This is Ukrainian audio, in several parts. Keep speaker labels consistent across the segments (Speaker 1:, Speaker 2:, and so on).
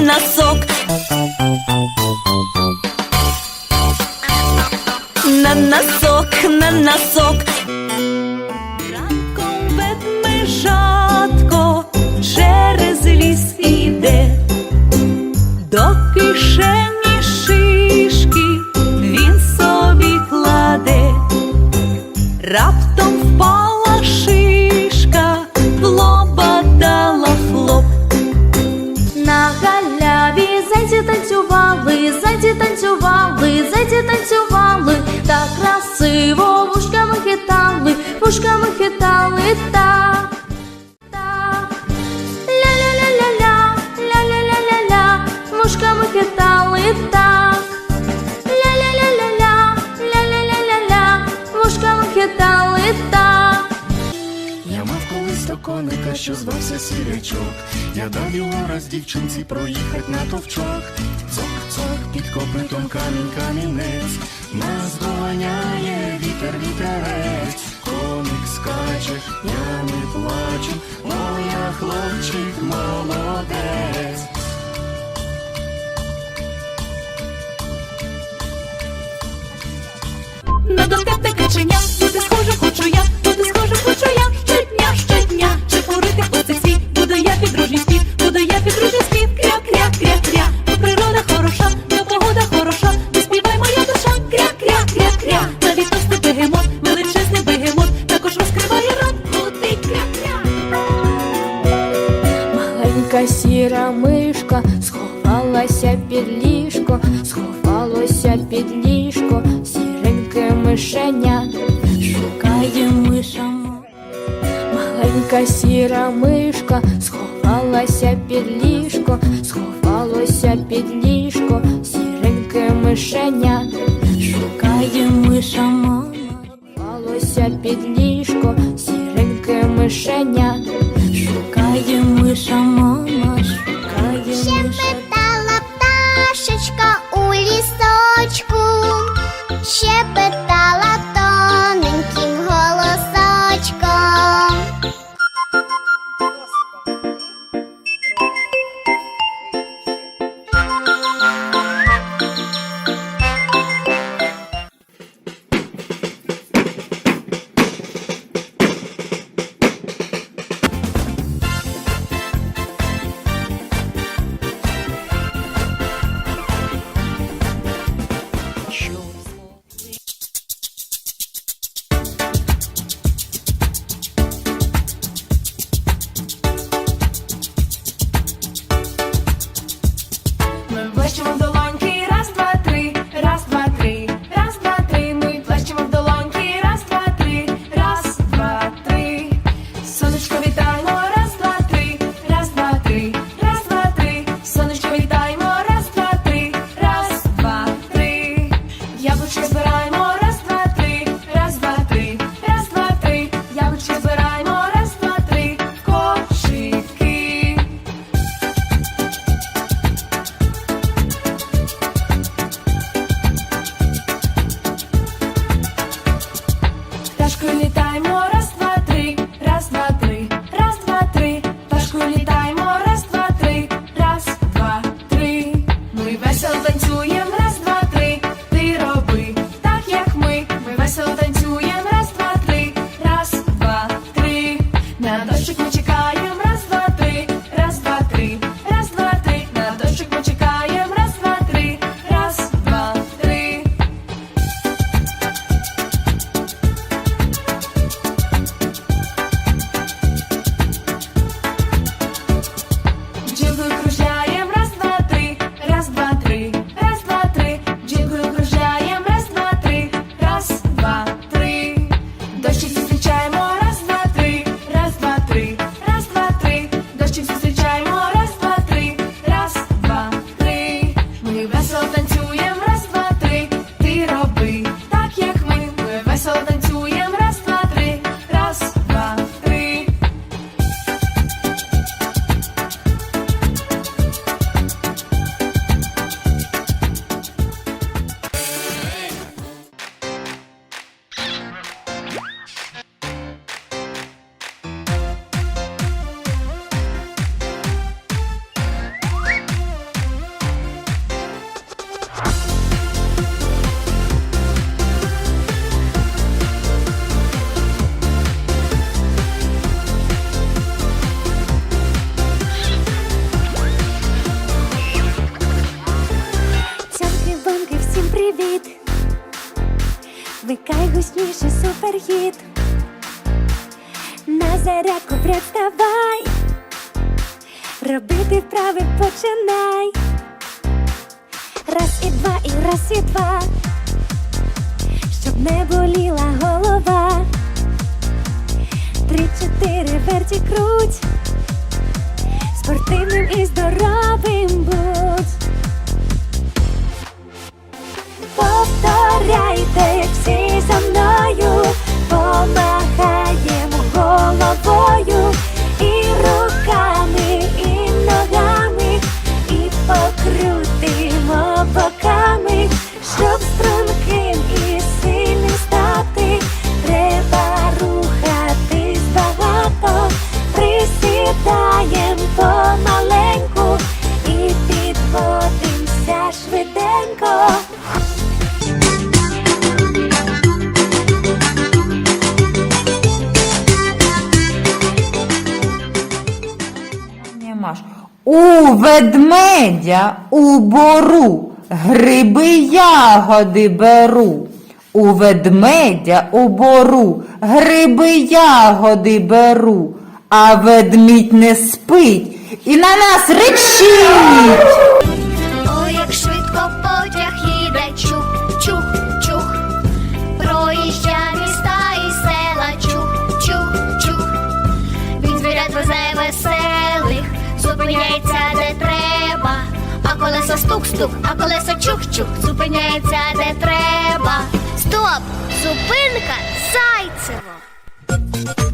Speaker 1: на носок. На носок, на носок.
Speaker 2: Вушками хитали так. Ля-ля-ля-ля-ля, ля-ля-ля-ля-ля, вушками хитали так.
Speaker 3: Я мав колись до коника, що звався сірячок. Я дав його раз дівчинці проїхать на товчок. Цок-цок під копитом камінь камінець. Нас доганяє вітер вітерець. Коник скаче, я не плачу, моя хлопчик молодець.
Speaker 1: Каченя, бути схожим хочу я, бути схожим хочу я, щодня, щодня, чепурити оцих світ, буду я підружній спів, буду я підружній спів, кря, кря, кря, кря, то природа хороша, то погода хороша, то співай моя душа, кря, кря, кря, кря, навіть товстий бегемот, величезний бегемот, також розкриває рот, гудить, кря, кря.
Speaker 2: Маленька сіра мишка сховалася під ліжко, сховалося під ліжко, Маленька мишка сховалася під
Speaker 4: Special суперхіт. На зарядку представай. Робити вправи починай. Раз і два, і раз і два. Щоб не боліла голова. Три, чотири, верті круть. Спортивним і здоровим
Speaker 5: У ведмедя у бору гриби ягоди беру. У ведмедя у бору гриби ягоди беру, а ведмідь не спить і на нас речить.
Speaker 6: Зупиняється де треба. А колеса стук-стук, а колеса чух-чух, зупиняється де треба. Стоп! Зупинка Зайцево!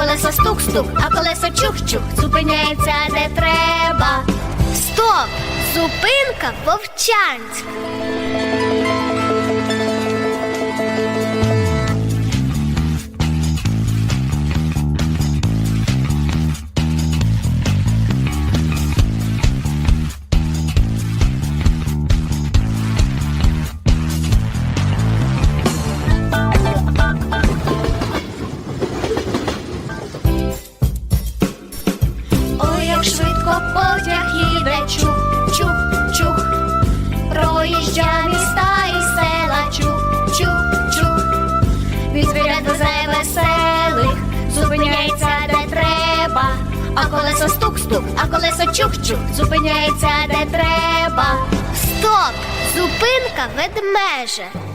Speaker 6: Колесо стук-стук, а колесо чух-чух, зупиняється де треба. Стоп! Зупинка вовчанська. Колесо стук-стук, а колесо чух-чух, зупиняється де треба. Стоп! Зупинка ведмежа.